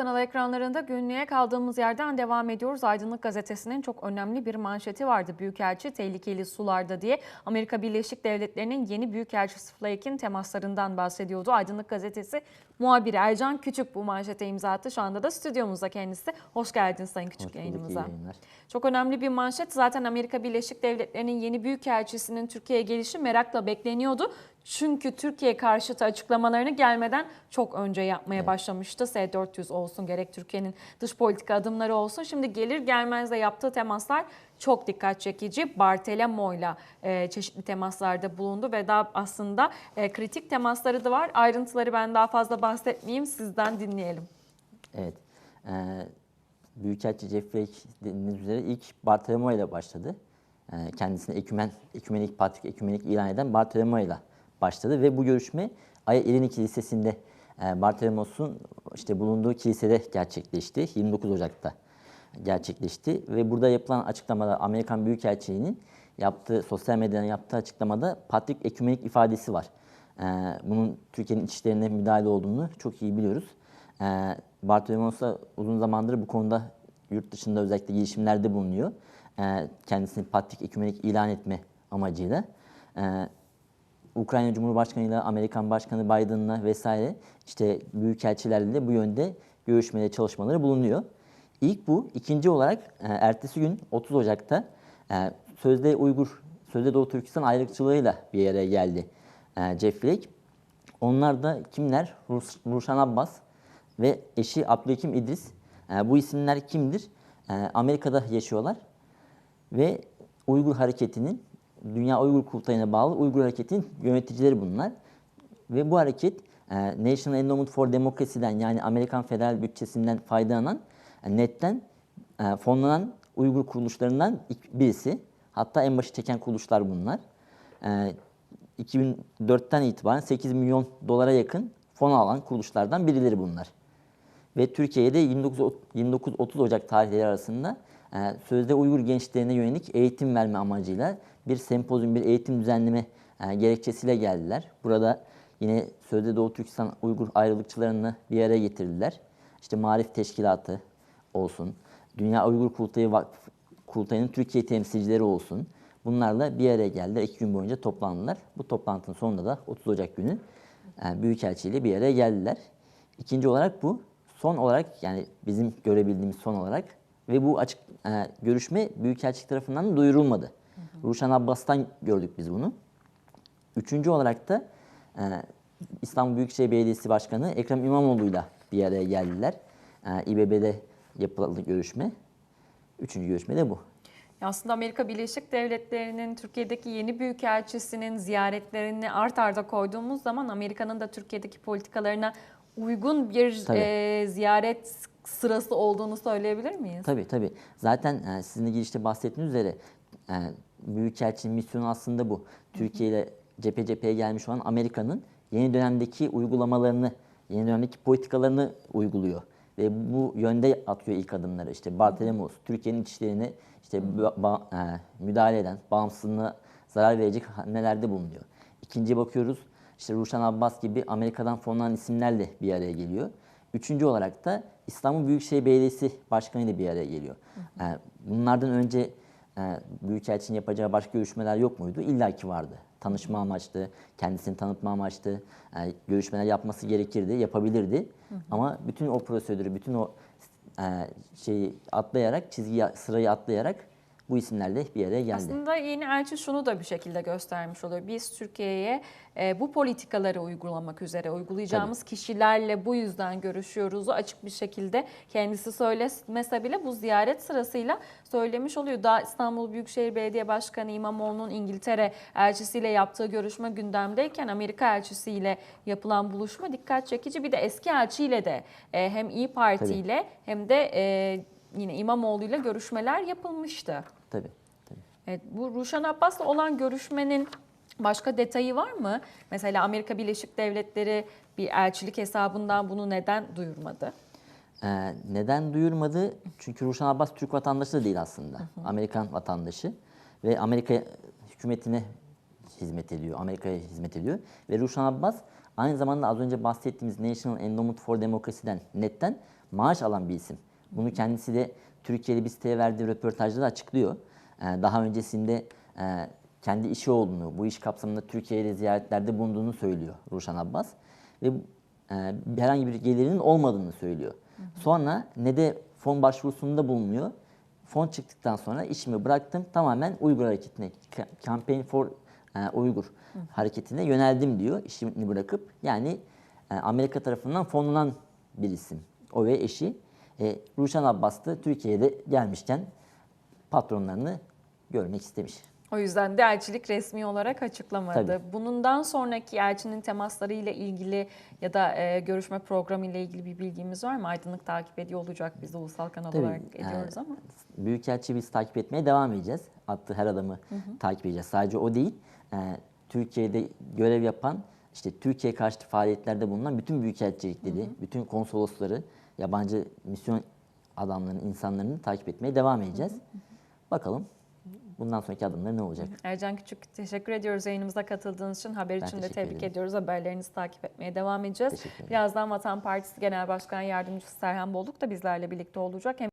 kanalı ekranlarında günlüğe kaldığımız yerden devam ediyoruz. Aydınlık Gazetesi'nin çok önemli bir manşeti vardı. Büyükelçi tehlikeli sularda diye Amerika Birleşik Devletleri'nin yeni Büyükelçisi Flake'in temaslarından bahsediyordu. Aydınlık Gazetesi muhabiri Ercan Küçük bu manşete imza attı. Şu anda da stüdyomuzda kendisi. Hoş geldiniz Sayın Küçük Hoş yayınımıza. Çok önemli bir manşet. Zaten Amerika Birleşik Devletleri'nin yeni büyükelçisinin Türkiye'ye gelişi merakla bekleniyordu. Çünkü Türkiye karşıtı açıklamalarını gelmeden çok önce yapmaya başlamıştı. S-400 olsun gerek Türkiye'nin dış politika adımları olsun. Şimdi gelir gelmez de yaptığı temaslar çok dikkat çekici. Bartolomeo'yla e, çeşitli temaslarda bulundu ve daha aslında e, kritik temasları da var. Ayrıntıları ben daha fazla bahsetmeyeyim. Sizden dinleyelim. Evet. Ee, Büyükelçi Jeff Flake dediğiniz üzere ilk Bartolomeo ile başladı. Ee, kendisini ekümen, ekümenik patrik, ekümenik ilan eden Bartolomeo ile başladı ve bu görüşme Aya İrini Kilisesi'nde e, Bartolomeos'un işte bulunduğu kilisede gerçekleşti. 29 Ocak'ta gerçekleşti ve burada yapılan açıklamada Amerikan Büyükelçiliği'nin yaptığı, sosyal medyadan yaptığı açıklamada patrik ekümenik ifadesi var. Ee, bunun Türkiye'nin iç işlerine müdahale olduğunu çok iyi biliyoruz. Ee, uzun zamandır bu konuda yurt dışında özellikle girişimlerde bulunuyor. Ee, kendisini patrik ekümenik ilan etme amacıyla. Ukrayna Cumhurbaşkanı ile Amerikan Başkanı Biden'la vesaire işte büyükelçilerle de bu yönde görüşmeleri, çalışmaları bulunuyor. İlk bu. ikinci olarak e, ertesi gün 30 Ocak'ta e, Sözde Uygur, Sözde Doğu Türkistan ayrılıkçılığıyla bir yere geldi e, Jeff Flake. Onlar da kimler? Rus, Ruşan Abbas ve eşi Abdülhakim İdris. E, bu isimler kimdir? E, Amerika'da yaşıyorlar ve Uygur Hareketi'nin, Dünya Uygur Kurultayı'na bağlı Uygur Hareketi'nin yöneticileri bunlar. Ve bu hareket e, National Endowment for Democracy'den yani Amerikan federal bütçesinden faydalanan, e, netten e, fonlanan Uygur kuruluşlarından birisi. Hatta en başı çeken kuruluşlar bunlar. E, 2004'ten itibaren 8 milyon dolara yakın fon alan kuruluşlardan birileri bunlar. Ve Türkiye'de 29-30 Ocak tarihleri arasında e, sözde Uygur gençlerine yönelik eğitim verme amacıyla bir sempozyum, bir eğitim düzenleme e, gerekçesiyle geldiler. Burada yine sözde Doğu Türkistan Uygur ayrılıkçılarını bir araya getirdiler. İşte Marif Teşkilatı olsun, Dünya Uygur Kurultayı Vakfı, Kurultayı'nın Türkiye temsilcileri olsun. Bunlarla bir araya geldiler. İki gün boyunca toplandılar. Bu toplantının sonunda da 30 Ocak günü e, Büyükelçi ile bir araya geldiler. İkinci olarak bu. Son olarak yani bizim görebildiğimiz son olarak ve bu açık e, görüşme Büyükelçilik tarafından da duyurulmadı. Ruşen Abbas'tan gördük biz bunu. Üçüncü olarak da e, İstanbul Büyükşehir Belediyesi Başkanı Ekrem İmamoğlu'yla bir araya geldiler. E, İBB'de yapılan görüşme. Üçüncü görüşme de bu. Aslında Amerika Birleşik Devletleri'nin Türkiye'deki yeni büyükelçisinin ziyaretlerini art arda koyduğumuz zaman Amerika'nın da Türkiye'deki politikalarına uygun bir Tabii. e, ziyaret sırası olduğunu söyleyebilir miyiz? Tabii tabii. Zaten e, sizin de girişte bahsettiğiniz üzere e, Büyükelçinin misyonu aslında bu. Türkiye ile cephe cepheye gelmiş olan Amerika'nın yeni dönemdeki uygulamalarını, yeni dönemdeki politikalarını uyguluyor. Ve bu yönde atıyor ilk adımları. İşte Bartolomeos, Türkiye'nin iç işlerine işte e, müdahale eden, bağımsızlığına zarar verecek hamlelerde bulunuyor. İkinci bakıyoruz, işte Ruşen Abbas gibi Amerika'dan fonlanan isimlerle bir araya geliyor. Üçüncü olarak da İstanbul Büyükşehir Belediyesi Başkanı ile bir araya geliyor. Ee, Bunlardan önce e, Büyükelçinin yapacağı başka görüşmeler yok muydu? İlla ki vardı. Tanışma amaçlı, kendisini tanıtma amaçlı e, görüşmeler yapması gerekirdi, yapabilirdi. Ama bütün o prosedürü, bütün o e, şeyi atlayarak, çizgiyi, sırayı atlayarak bu isimlerle bir araya geldi. Aslında yeni elçi şunu da bir şekilde göstermiş oluyor. Biz Türkiye'ye e, bu politikaları uygulamak üzere uygulayacağımız kişilerle bu yüzden görüşüyoruz. Açık bir şekilde kendisi söylemese bile bu ziyaret sırasıyla söylemiş oluyor. Daha İstanbul Büyükşehir Belediye Başkanı İmamoğlu'nun İngiltere elçisiyle yaptığı görüşme gündemdeyken Amerika elçisiyle yapılan buluşma dikkat çekici. Bir de eski elçiyle de e, hem İyi Parti Tabii. ile hem de e, yine İmamoğlu ile görüşmeler yapılmıştı. Tabii. tabii. Evet, bu Ruşen Abbas'la olan görüşmenin başka detayı var mı? Mesela Amerika Birleşik Devletleri bir elçilik hesabından bunu neden duyurmadı? Ee, neden duyurmadı? Çünkü Ruşen Abbas Türk vatandaşı da değil aslında. Amerikan vatandaşı ve Amerika hükümetine hizmet ediyor, Amerika'ya hizmet ediyor. Ve Ruşen Abbas aynı zamanda az önce bahsettiğimiz National Endowment for Democracy'den, NET'ten maaş alan bir isim. Bunu kendisi de Türkiye'de bir siteye verdiği röportajda da açıklıyor. Ee, daha öncesinde e, kendi işi olduğunu, bu iş kapsamında Türkiye'de ziyaretlerde bulunduğunu söylüyor Ruşen Abbas. Ve e, herhangi bir gelirinin olmadığını söylüyor. Sonra ne de fon başvurusunda bulunuyor. Fon çıktıktan sonra işimi bıraktım. Tamamen Uygur hareketine, Ca- Campaign for e, Uygur hareketine yöneldim diyor işimi bırakıp. Yani Amerika tarafından fonlanan bir isim. O ve eşi. E, Ruşen Abbas da Türkiye'de gelmişken patronlarını görmek istemiş. O yüzden de elçilik resmi olarak açıklamadı. Tabii. Bundan sonraki elçinin temasları ile ilgili ya da e, görüşme programı ile ilgili bir bilgimiz var mı? Aydınlık takip ediyor olacak biz de ulusal kanal Tabii, olarak ediyoruz e, ama. Büyükelçi biz takip etmeye devam edeceğiz. Attığı her adamı takip edeceğiz. Sadece o değil. e, Türkiye'de görev yapan, işte Türkiye karşıtı faaliyetlerde bulunan bütün büyükelçilikleri, bütün konsolosları, yabancı misyon adamlarının, insanlarını takip etmeye devam edeceğiz. Bakalım bundan sonraki adımları ne olacak? Ercan Küçük teşekkür ediyoruz yayınımıza katıldığınız için. Haber için de tebrik ederim. ediyoruz. Haberlerinizi takip etmeye devam edeceğiz. Birazdan Vatan Partisi Genel Başkan Yardımcısı Serhan Bolluk da bizlerle birlikte olacak. Hem